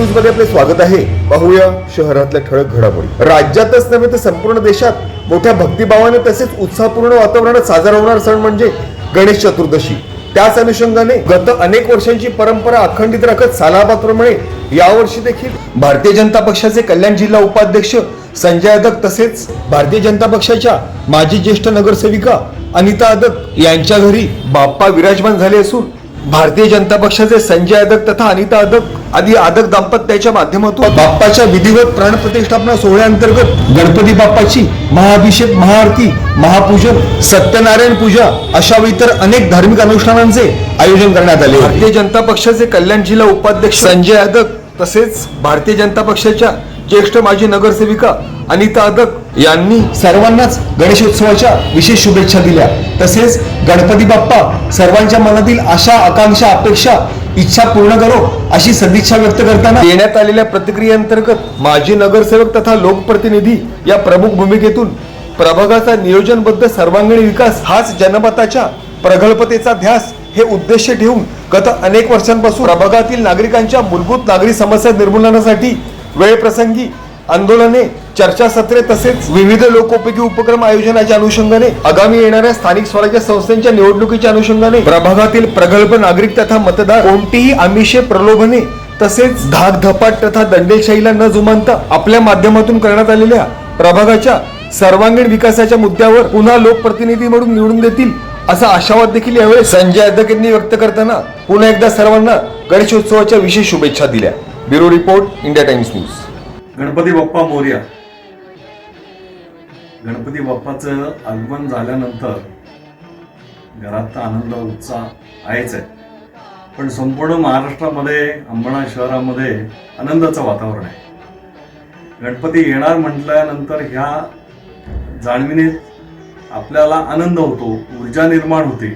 न्यूजमध्ये आपले स्वागत आहे. पाहूया शहरातल्या ठळक घडामोडी. राज्यातच नव्हे तर संपूर्ण देशात मोठ्या भक्तिभावाने तसेच उत्साहपूर्ण वातावरणात साजरा होणार सण म्हणजे गणेश चतुर्दशी. त्याच अनुषंगाने गत अनेक वर्षांची परंपरा अखंडित राखत सालाबाप्रमाणे यावर्षी देखील भारतीय जनता पक्षाचे कल्याण जिल्हा उपाध्यक्ष संजय अदक तसेच भारतीय जनता पक्षाच्या माजी ज्येष्ठ नगरसेविका अनिता अदक यांच्या घरी बाप्पा विराजमान झाले असून भारतीय जनता पक्षाचे संजय अदक तथा अनिता अदक आदी अदक दाम्पत्याच्या माध्यमातून बाप्पाच्या विधिवत प्राण प्रतिष्ठापना सोहळ्याअंतर्गत गणपती बाप्पाची महाअभिषेक महाआरती महापूजन सत्यनारायण पूजा अशा इतर अनेक धार्मिक अनुष्ठानांचे आयोजन करण्यात आले भारतीय जनता पक्षाचे कल्याण जिल्हा उपाध्यक्ष संजय अदक तसेच भारतीय जनता पक्षाच्या ज्येष्ठ माजी नगरसेविका अनिता अदक यांनी सर्वांनाच गणेशोत्सवाच्या विशेष शुभेच्छा दिल्या. तसेच गणपती बाप्पा सर्वांच्या मनातील आशा आकांक्षा अपेक्षा इच्छा पूर्ण करो अशी सदिच्छा व्यक्त करताना देण्यात आलेल्या प्रतिक्रियेअंतर्गत माजी नगरसेवक तथा लोकप्रतिनिधी या प्रमुख भूमिकेतून प्रभागाचा नियोजनबद्ध सर्वांगीण विकास हाच जनमताच्या प्रगल्भतेचा ध्यास हे उद्देश ठेवून गत अनेक वर्षांपासून प्रभागातील नागरिकांच्या मूलभूत नागरी समस्या निर्मूलनासाठी वेळप्रसंगी आंदोलने चर्चासत्रे तसेच विविध लोकोपयोगी उपक्रम आयोजनाच्या अनुषंगाने आगामी येणाऱ्या स्थानिक स्वराज्य संस्थांच्या निवडणुकीच्या अनुषंगाने प्रभागातील प्रगल्भ नागरिक तथा मतदार कोणतीही आमिषे प्रलोभने तसेच धाक धपाट तथा दंडेशाहीला न जुमानता आपल्या माध्यमातून करण्यात आलेल्या प्रभागाच्या सर्वांगीण विकासाच्या मुद्द्यावर पुन्हा लोकप्रतिनिधी म्हणून निवडून देतील असा आशावाद देखील यावेळी संजय अदक यांनी व्यक्त करताना पुन्हा एकदा सर्वांना गणेशोत्सवाच्या विशेष शुभेच्छा दिल्या. Bureau report India Times news. Ganpati Bappa Morya. Ganpati बाप्पाचं आगमन झाल्यानंतर घरात तर आनंद उत्साह आहेच आहे. पण संपूर्ण महाराष्ट्रामध्ये अंबणा शहरामध्ये आनंदाचं वातावरण आहे. गणपती येणार म्हटल्यानंतर ह्या जाणविणीत आपल्याला आनंद होतो ऊर्जा निर्माण होते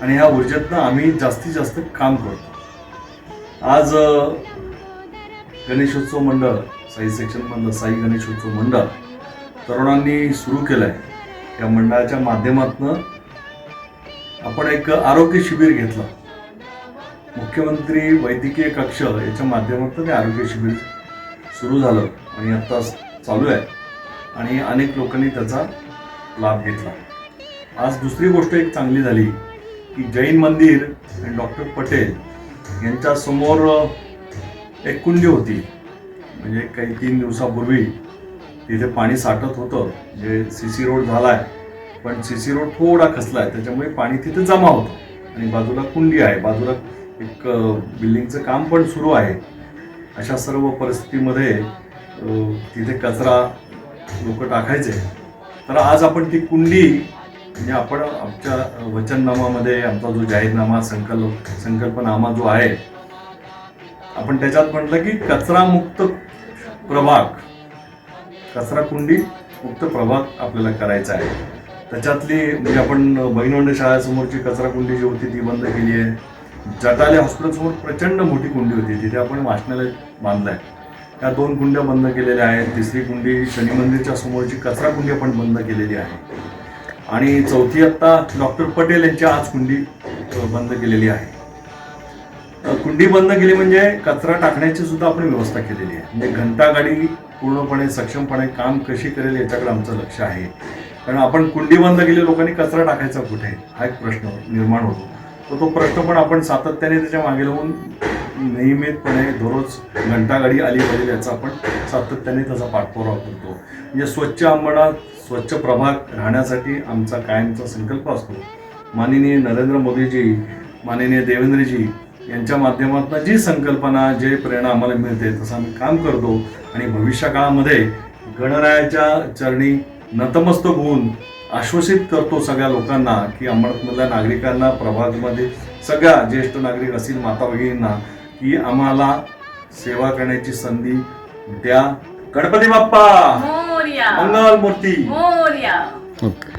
आणि ह्या ऊर्जेतनं आम्ही जास्तीत जास्त काम करतो. आज गणेशोत्सव मंडळ साई सेक्शनमधलं साई गणेशोत्सव मंडळ तरुणांनी सुरू केलं आहे या मंडळाच्या माध्यमातून आपण एक आरोग्य शिबिर घेतलं. मुख्यमंत्री वैद्यकीय कक्ष याच्या माध्यमातून ते आरोग्य शिबिर सुरू झालं आणि आत्ता चालू आहे आणि अनेक लोकांनी त्याचा लाभ घेतला. आज दुसरी गोष्ट एक चांगली झाली की जैन मंदिर आणि डॉक्टर पटेल यांच्यासमोर एक कुंडी होती. म्हणजे काही तीन दिवसापूर्वी तिथे पाणी साठत होतं. जे सी सी रोड झाला आहे पण सी सी रोड थोडा खचला आहे त्याच्यामुळे पाणी तिथे जमा होतं. आणि बाजूला कुंडी आहे. बाजूला एक बिल्डिंगचं काम पण सुरू आहे. अशा सर्व परिस्थितीमध्ये तिथे कचरा लोक टाकायचे. तर आज आपण ती कुंडी म्हणजे आपण आमच्या वचननामामध्ये आमचा जो जाहीरनामा संकल्प संकल्पनामा जो आहे आपण त्याच्यात म्हटलं की कचरामुक्त प्रभाग कचरा कुंडी मुक्त प्रभाग आपल्याला करायचा आहे. त्याच्यातली म्हणजे आपण बहिणवंड शाळेसमोरची कचरा कुंडी जी होती ती बंद केली आहे. जटाले हॉस्पिटलसमोर प्रचंड मोठी कुंडी होती तिथे आपण वाचनालय बांधलं आहे त्या दोन कुंड्या बंद केलेल्या आहेत. तिसरी कुंडी शनी मंदिरच्या समोरची कचरा कुंडी आपण बंद केलेली आहे. आणि चौथी आत्ता डॉक्टर पटेल यांची आज कुंडी बंद केलेली आहे. कुंडी बंद केली म्हणजे कचरा टाकण्याची सुद्धा आपण व्यवस्था केलेली आहे. म्हणजे घंटा गाडी पूर्णपणे सक्षमपणे काम कशी करेल याच्याकडे आमचं लक्ष आहे. कारण आपण कुंडी बंद केली लोकांनी कचरा टाकायचा कुठे? हा एक प्रश्न निर्माण होतो. तर तो प्रश्न पण आपण सातत्याने त्याच्यामागे लावून नियमितपणे दररोज घंटागाडी आली पाहिजे याचा आपण सातत्याने त्याचा पाठपुरावा करतो. म्हणजे स्वच्छ अंबडा स्वच्छ प्रभाग राहण्यासाठी आमचा कायमचा संकल्प असतो. माननीय नरेंद्र मोदीजी माननीय देवेंद्रजी यांच्या माध्यमातून जी संकल्पना जे प्रेरणा आम्हाला मिळते तसं आम्ही काम करतो. आणि भविष्य काळामध्ये गणरायाच्या चरणी नतमस्तक होऊन आश्वासित करतो सगळ्या लोकांना की अंबरनाथमधल्या नागरिकांना प्रभागमध्ये सगळ्या ज्येष्ठ नागरिक असतील माता भगिनींना की आम्हाला सेवा करण्याची संधी द्या. गणपती बाप्पा! मोर्या. मंगल मूर्ती मोर्या. ओके.